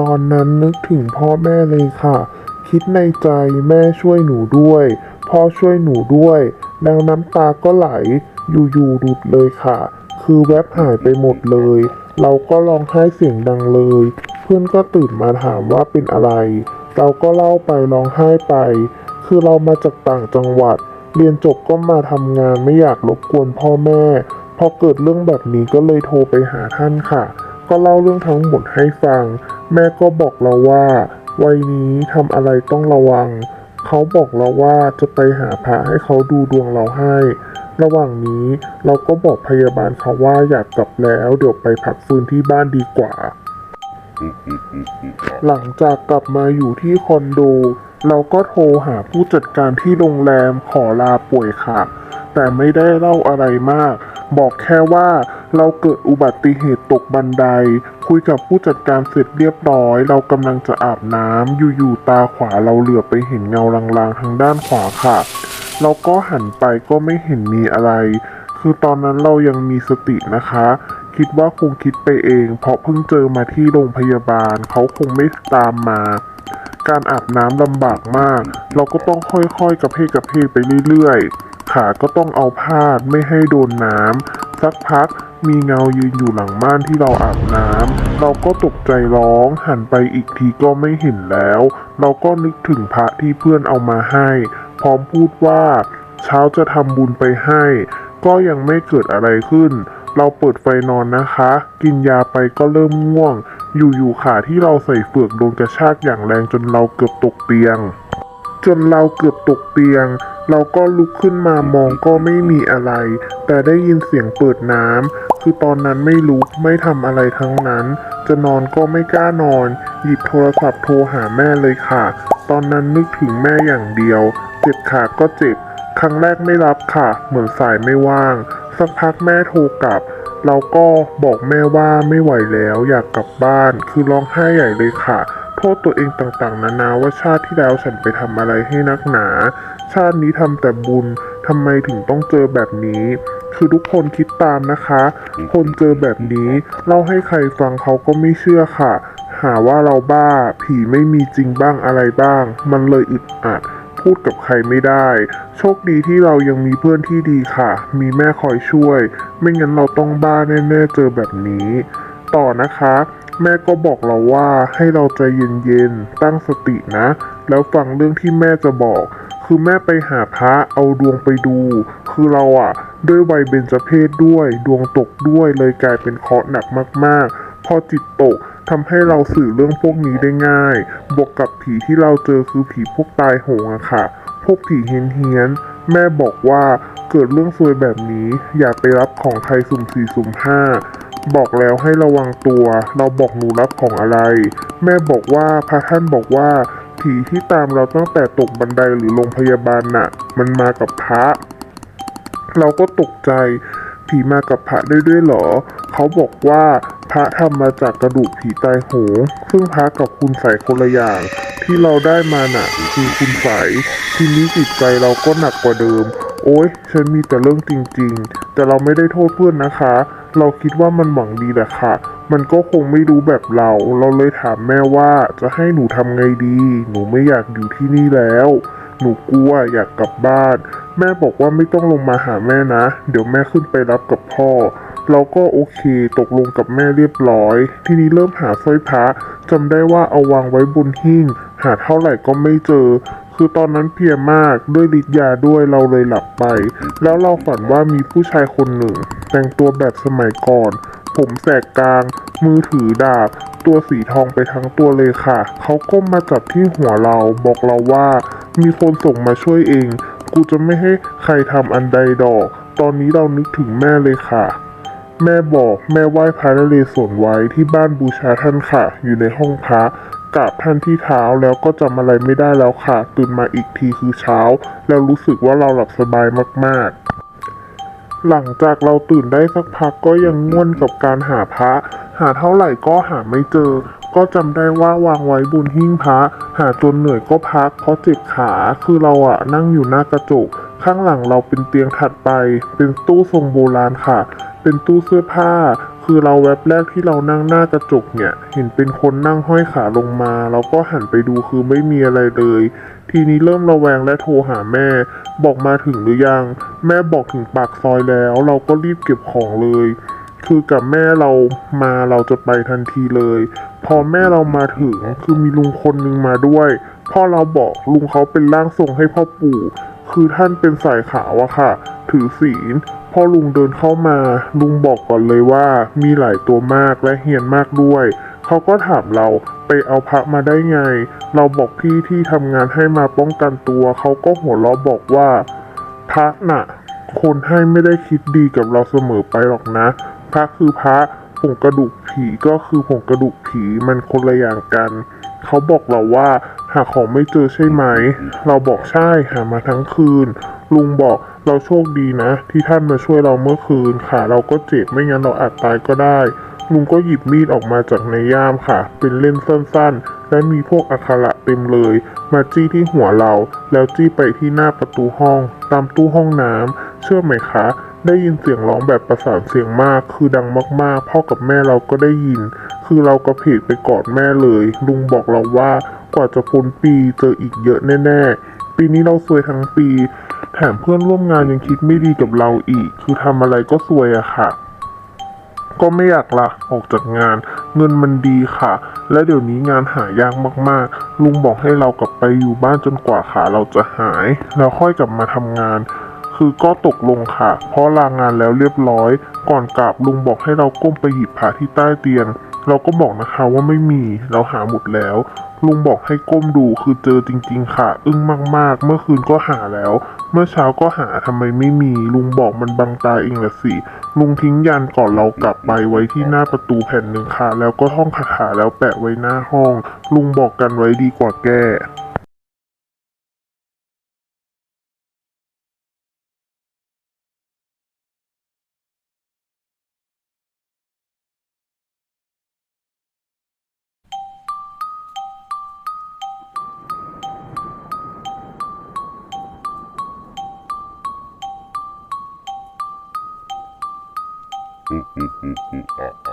ตอนนั้นนึกถึงพ่อแม่เลยค่ะ คิดในใจแม่ช่วยหนูด้วย พ่อช่วยหนูด้วย แล้วน้ำตาก็ไหล อยู่ๆหลุดเลยค่ะ คือแวบหายไปหมดเลย เราก็ร้องไห้เสียงดังเลย เพื่อนก็ตื่นมาถามว่าเป็นอะไร เราก็เล่าไปร้องไห้ไป คือเรามาจากต่างจังหวัด เรียนจบก็มาทำงานไม่อยากรบกวนพ่อแม่ พอเกิดเรื่องแบบนี้ก็เลยโทรไปหาท่านค่ะ ก็เล่าเรื่องทั้งหมดให้ฟัง แม่ก็บอกเราว่า วัยนี้ทำอะไรต้องระวัง เขาบอกเราว่าจะไปหาพระให้เขาดูดวงเราให้ ระหว่างนี้เราก็บอกพยาบาลเขาว่าอยากกลับแล้วเดี๋ยวไปพักฟื้นที่บ้านดีกว่า หลังจากกลับมาอยู่ที่คอนโด เราก็โทรหาผู้จัดการที่โรงแรมขอลาป่วยค่ะ แต่ไม่ได้เล่าอะไรมาก บอกแค่ว่าเราเกิดอุบัติเหตุตกบันได คุยกับผู้จัดการเสร็จเรียบร้อย เรากำลังจะอาบน้ำอยู่ๆตาขวาเราเหลือไปเห็นเงาลางๆ ทางด้านขวาค่ะ เราก็หันไปก็ไม่เห็นมีอะไร คือตอนนั้นเรายังมีสตินะคะ คิดว่าคงคิดไปเอง เพราะเพิ่งเจอมาที่โรงพยาบาล เขาคงไม่ตามมา การอาบน้ำลำบากมาก เราก็ต้องค่อยๆกระเพกกระเพกไปเรื่อยๆขาก็ต้องเอาผ้าไม่ให้โดนน้ำ สักพักมีเงายืนอยู่หลังบ้านที่เราอาบน้ำ เราก็ตกใจร้องหันไปอีกทีก็ไม่เห็นแล้ว เราก็นึกถึงพระที่เพื่อนเอามาให้ พร้อมพูดว่า เช้าจะทำบุญไปให้ ก็ยังไม่เกิดอะไรขึ้น เราเปิดไฟนอนนะคะ กินยาไปก็เริ่มง่วง อยู่ๆขาที่เราใส่เฟือกโดนกระชากอย่างแรงจนเราเกือบตกเตียง จนเราเกือบตกเตียงเราก็ลุกขึ้นมามองก็ไม่มีอะไร แต่ได้ยินเสียงเปิดน้ำคือตอนนั้นไม่ลุกไม่ทำอะไรทั้งนั้น จะนอนก็ไม่กล้านอน หยิบโทรศัพท์โทรหาแม่เลยค่ะ ตอนนั้นนึกถึงแม่อย่างเดียว เจ็บขาก็เจ็บ ครั้งแรกไม่รับค่ะ เหมือนสายไม่ว่าง สักพักแม่โทรกลับ เราก็บอกแม่ว่าไม่ไหวแล้วอยากกลับบ้าน คือร้องไห้ใหญ่เลยค่ะโทษตัวเองต่างๆ นานาว่าชาติที่แล้วฉันไปทำอะไรให้นักหนา ชาตินี้ทำแต่บุญทำไมถึงต้องเจอแบบนี้ คือทุกคนคิดตามนะคะ คนเจอแบบนี้เล่าให้ใครฟังเขาก็ไม่เชื่อค่ะ หาว่าเราบ้า ผีไม่มีจริงบ้างอะไรบ้าง มันเลยอึดอัด พูดกับใครไม่ได้ โชคดีที่เรายังมีเพื่อนที่ดีค่ะ มีแม่คอยช่วย ไม่งั้นเราต้องบ้าแน่ๆเจอแบบนี้ ต่อนะคะแม่ก็บอกเราว่าให้เราใจเย็นๆ ตั้งสตินะ แล้วฟังเรื่องที่แม่จะบอก คือแม่ไปหาพระเอาดวงไปดู คือเราอะด้วยวัยเบญจเพศด้วย ดวงตกด้วยเลยกลายเป็นเคราะห์หนักมาก ๆ พอจิตตกทำให้เราสื่อเรื่องพวกนี้ได้ง่าย บวกกับผีที่เราเจอคือผีพวกตายโหงอะค่ะ พวกผีเฮี้ยนเฮียนๆแม่บอกว่าเกิดเรื่องซวยแบบนี้ อย่าไปรับของใครสุ่มสี่สุ่มห้าบอกแล้วให้ระวังตัว เราบอกหนูรับของอะไร แม่บอกว่าพระท่านบอกว่า ผีที่ตามเราตั้งแต่ตกบันไดหรือโรงพยาบาลน่ะ มันมากับพระ เราก็ตกใจ ผีมากับพระได้ด้วยเหรอ เขาบอกว่าพระทำมาจากกระดูกผีตายโหง ซึ่งพระกับคุณใสยคนละอย่าง ที่เราได้มาน่ะ คือคุณใสยทีนี้จิตใจเราก็หนักกว่าเดิม โอ๊ย ฉันมีแต่เรื่องจริง ๆ แต่เราไม่ได้โทษเพื่อนนะคะ เราคิดว่ามันหวังดีแหละค่ะ มันก็คงไม่รู้แบบเรา เราเลยถามแม่ว่าจะให้หนูทำไงดี หนูไม่อยากอยู่ที่นี่แล้ว หนูกลัวอยากกลับบ้าน แม่บอกว่าไม่ต้องลงมาหาแม่นะ เดี๋ยวแม่ขึ้นไปรับกับพ่อ เราก็โอเคตกลงกับแม่เรียบร้อย ทีนี้เริ่มหาสร้อยพระจำได้ว่าเอาวางไว้บนหิ้ง หาเท่าไหร่ก็ไม่เจอ คือตอนนั้นเพลียมากด้วยฤทธิ์ยาด้วยเราเลยหลับไป แล้วเราฝันว่ามีผู้ชายคนหนึ่ง แต่งตัวแบบสมัยก่อน ผมแสกกลาง มือถือดาบ ตัวสีทองไปทั้งตัวเลยค่ะ เขาก้มมาจับที่หัวเราบอกเราว่า มีคนส่งมาช่วยเอง กูจะไม่ให้ใครทำอันใดดอก ตอนนี้เรานึกถึงแม่เลยค่ะแม่บอกแม่ไหว้พระนเรศวรไว้ที่บ้านบูชาท่านค่ะ อยู่ในห้องพระ กราบท่านที่เท้าแล้วก็จำอะไรไม่ได้แล้วค่ะ ตื่นมาอีกทีคือเช้า แล้วรู้สึกว่าเราหลับสบายมากๆ หลังจากเราตื่นได้สักพักก็ยังง่วนกับการหาพระ หาเท่าไหร่ก็หาไม่เจอ ก็จำได้ว่าวางไว้บนหิ้งพระ หาจนเหนื่อยก็พัก เพราะเจ็บขาคือเราอะนั่งอยู่หน้ากระจกข้างหลังเราเป็นเตียงถัดไป เป็นตู้ทรงโบราณค่ะ เป็นตู้เสื้อผ้าคือเราแวบแรกที่เรานั่งหน้ากระจกเนี่ย เห็นเป็นคนนั่งห้อยขาลงมาเราก็หันไปดูคือไม่มีอะไรเลย ทีนี้เริ่มระแวงและโทรหาแม่ บอกมาถึงหรือยัง แม่บอกถึงปากซอยแล้ว เราก็รีบเก็บของเลย คือกับแม่เรามาเราจะไปทันทีเลย พอแม่เรามาถึงคือมีลุงคนนึงมาด้วยพ่อเราบอกลุงเขาเป็นร่างทรงให้พ่อปู่ คือท่านเป็นสายขาวอะค่ะ ถือศีลพอลุงเดินเข้ามา ลุงบอกก่อนเลยว่ามีหลายตัวมากและเฮียนมากด้วย เขาก็ถามเราไปเอาพระมาได้ไง เราบอกพี่ที่ทำงานให้มาป้องกันตัว เขาก็หัวเราะบอกว่า พระน่ะ คนให้ไม่ได้คิดดีกับเราเสมอไปหรอกนะ พระคือพระผงกระดูกผีก็คือผงกระดูกผีมันคนละอย่างกัน เขาบอกเราว่าหาของไม่เจอใช่ไหม เราบอกใช่หามาทั้งคืน ลุงบอก เราโชคดีนะ ที่ท่านมาช่วยเราเมื่อคืนขาเราก็เจ็บไม่งั้นเราอาจตายก็ได้ลุงก็หยิบมีดออกมาจากในย่ามค่ะ เป็นเล่มสั้นๆ และมีพวกอักขระเต็มเลย มาจี้ที่หัวเรา แล้วจี้ไปที่หน้าประตูห้อง ตามตู้ห้องน้ำเชื่อไหมคะ ได้ยินเสียงร้องแบบประสานเสียงมาก คือดังมากๆ พ่อกับแม่เราก็ได้ยิน คือเรากระเพกไปกอดแม่เลย ลุงบอกเราว่ากว่าจะพ้นปีเจออีกเยอะแน่ ๆ ปีนี้เราซวยทั้งปี ถมเพื่อนร่วมงานยังคิดไม่ดีกับเราอีก คือทำอะไรก็ซวยอะค่ะ ก็ไม่อยากละออกจากงาน เงินมันดีค่ะ และเดี๋ยวนี้งานหายากมากๆ ลุงบอกให้เรากลับไปอยู่บ้านจนกว่าขาเราจะหาย แล้วค่อยกลับมาทำงาน คือก็ตกลงค่ะ เพราะลางานแล้วเรียบร้อย ก่อนกลับลุงบอกให้เราก้มไปหยิบผ้าที่ใต้เตียง เราก็บอกนะคะว่าไม่มี เราหาหมดแล้ว ลุงบอกให้ก้มดูคือเจอจริง ๆ ค่ะ อึ้งมากๆ เมื่อคืนก็หาแล้ว เมื่อเช้าก็หาทำไมไม่มี ลุงบอกมันบังตาเองละสิ ลุงทิ้งยันก่อนเรากลับไปไว้ที่หน้าประตูแผ่นหนึ่งค่ะ แล้วก็ท่องคาถาแล้วแปะไว้หน้าห้อง ลุงบอกกันไว้ดีกว่าแก้ Mm-hmm.